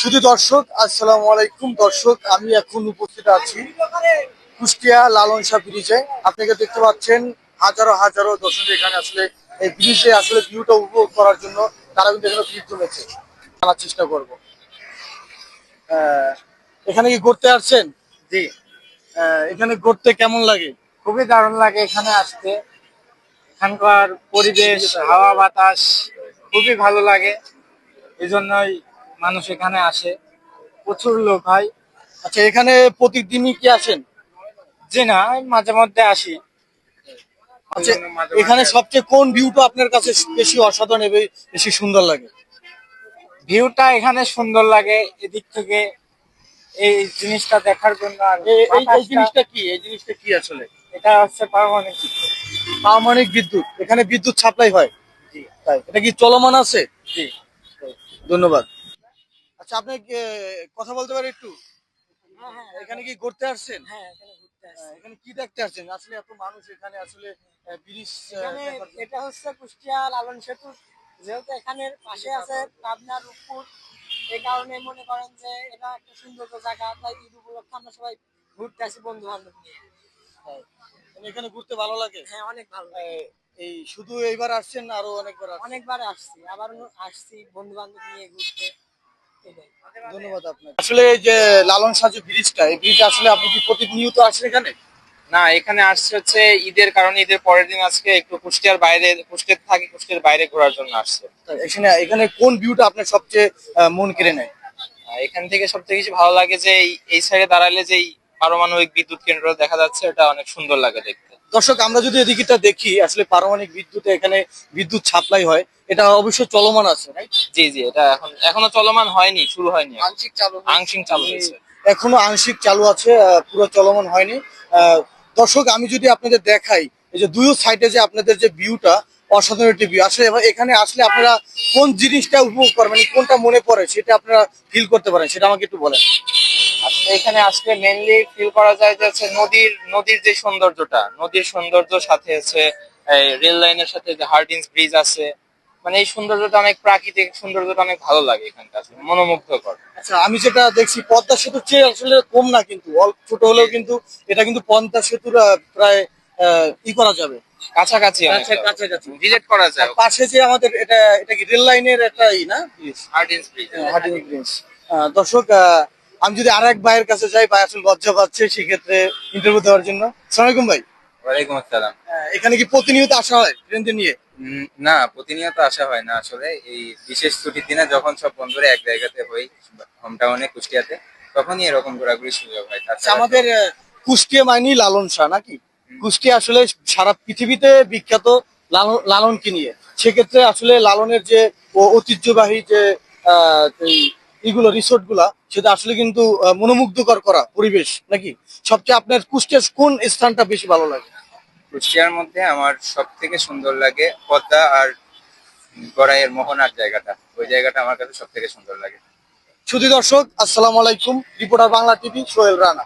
শুধু দর্শক আসসালামু আলাইকুম। দর্শক আমি এখন উপস্থিত আছি কুষ্টিয়া লালন শাহ ব্রিজে। আপনাকে দেখতে পাচ্ছেন হাজারো হাজারো দর্শক এখানে আসলে এই ব্রিজে আসলে ভিউটা উপভোগ করার জন্য তারা কিন্তু এখানে ভিড় জমেছে। জানার চেষ্টা করব। এখানে কি ঘুরতে আসছেন? জি। এখানে ঘুরতে কেমন লাগে? খুবই দারুণ লাগে এখানে আসতে। এখানকার পরিবেশ হাওয়া বাতাস খুবই ভালো লাগে। এই জন্যই মানুষ এখানে আসে। প্রচুর লোক হয়। আচ্ছা এখানে প্রতিদিনই কি আসেন? যে না মাঝে মধ্যে আসি। আচ্ছা এখানে সবচেয়ে কোন ভিউটা আপনার কাছে বেশি অসাধারণ এবং বেশি সুন্দর লাগে? ভিউটা এখানে সুন্দর লাগে এদিক থেকে এই জিনিসটা দেখার জন্য আর এই- জিনিসটা কি? এই জিনিসটা কি আসলে? এটা হচ্ছে পারমাণবিক পারমাণবিক বিদ্যুৎ। এখানে বিদ্যুৎ সাপ্লাই হয়? জি। তাই। এটা কি চলমান আছে? জি। ধন্যবাদ। আচ্ছা আপনি কথা বলতে পারেন একটু? এখানে কি ঘুরতে আসছেন? হ্যাঁ এখানে ঘুরতে আসছি। আহ, এখানে কি দেখতে আসছেন? আসলে এত মানুষ এখানে আসলে ব্রিজ এখানে। এটা হচ্ছে কুষ্টিয়া লালন সেতু। যেহেতু এখানে পাশে আছে পাবনা রূপপুর এই কারণে মনে করেন যে এটা একটা সুন্দর জায়গা। তাই ঈদ উপলক্ষে আমরা সবাই ঘুরতে আসি বন্ধু বান্ধব নিয়ে মানে এখানে ঘুরতে ভালো লাগে? হ্যাঁ অনেক ভালো লাগে। এই শুধু এইবার আসছেন আরও অনেকবার অনেকবার আসছি আবার আসছি বন্ধু বান্ধব নিয়ে ঘুরতে। ধন্যবাদ আপনাকে। আসলে এই যে লালন সাজু ব্রিজটা এই ব্রিজ আসলে আপনি কি প্রতিনিয়ত আসেন এখানে? না এখানে আসছে হচ্ছে ঈদের কারণে ঈদের পরের দিন আজকে একটু কুষ্টিয়ার বাইরে কুষ্টিয়ার থাকি কুষ্টিয়ার বাইরে ঘোরার জন্য আসছে। এখানে এখানে কোন ভিউটা আপনার সবচেয়ে আহ, মন কেড়ে নেয়? এখান থেকে সব থেকে বেশি ভালো লাগে যে এই- এই সাইডে দাঁড়ালে যে পারমাণবিক বিদ্যুৎ কেন্দ্র দেখা যাচ্ছে এটা অনেক সুন্দর লাগে দেখতে। দর্শক আমরা যদি এদিকটা দেখি আসলে পারমাণবিক বিদ্যুতে এখানে বিদ্যুৎ সাপ্লাই হয় এটা অবশ্যই চলমান আছে রাইট জি জি এটা এখন এখনও চলমান হয়নি শুরু হয়নি আংশিক চালু আংশিক চালু হয়েছে। এখনও আংশিক চালু আছে পুরো চলমান হয়নি। দর্শক আমি যদি আপনাদের দেখাই এই যে দুই সাইডে যে আপনাদের যে ভিউটা অসাধারণ একটি ভিউ আসলে এখানে আসলে আপনারা কোন জিনিসটা উপভোগ করবেন মানে কোনটা মনে পড়ে সেটা আপনারা ফিল করতে পারেন সেটা আমাকে একটু বলেন। আসলে এখানে আসলে মেনলি ফিল করা যায় যে হচ্ছে নদীর নদীর যে সৌন্দর্যটা নদীর সৌন্দর্য সাথে এই রেল লাইনের সাথে যে হার্ডিন্স ব্রিজ আছে মানে এই সৌন্দর্যটা অনেক প্রাকৃতিক সৌন্দর্যটা অনেক ভালো লাগে এখানকার মনোমুগ্ধকর। আচ্ছা আমি যেটা দেখছি পদ্মা সেতুর চেয়ে আসলে কম না কিন্তু অল্প ছোট হলেও কিন্তু এটা কিন্তু পদ্মা সেতুর প্রায় আহ, ই করা যাবে। কাছাকাছি কাছা- কাছাকাছি। রিলেট করা যায় পাশে যে আমাদের এটা এটা কি রেল লাইনের একটা ই না? হার্ডিন্স ব্রিজ হার্ডিং ব্রিজ দর্শক আমি যদি আর এক ভাইয়ের কাছে যাই ভাই আসলে লজ্জা পাচ্ছে সেক্ষেত্রে ইন্টারভিউ দেওয়ার জন্য। সালামালাইকুম ভাই। ওয়ালাইকুম আসসালাম। এখানে কি প্রতিনিয়ত আসা হয় ফ্রেন্ডদের নিয়ে? না প্রতিনিয়ত আসা হয় না আসলে। এই বিশেষ ছুটির দিনে যখন সব বন্ধুরা এক জায়গাতে হই হোম টাউনে কুষ্টিয়াতে তখনই এরকম ঘোরাঘুরির সুযোগ হয়। আচ্ছা, আমাদের কুষ্টিয়া মাইনি লালন শাহ নাকি? কুষ্টিয়া আসলে সারা পৃথিবীতে বিখ্যাত লালন লালনকে নিয়ে। সেক্ষেত্রে আসলে লালনের যে ঐতিহ্যবাহী যে এগুলো রিসোর্টগুলা সেটা আসলে কিন্তু মনোমুগ্ধকর করা পরিবেশ নাকি? সবচেয়ে আপনার কুষ্টিয়ার কোন স্থানটা বেশি ভালো লাগে? কুষ্টিয়ার মধ্যে আমার সব থেকে সুন্দর লাগে পদ্মা আর গড়াইয়ের মোহনার জায়গাটা। ওই জায়গাটা আমার কাছে সব থেকে সুন্দর লাগে। শুধু দর্শক আসসালাম আলাইকুম রিপোর্টার বাংলা টিভি সোহেল রানা।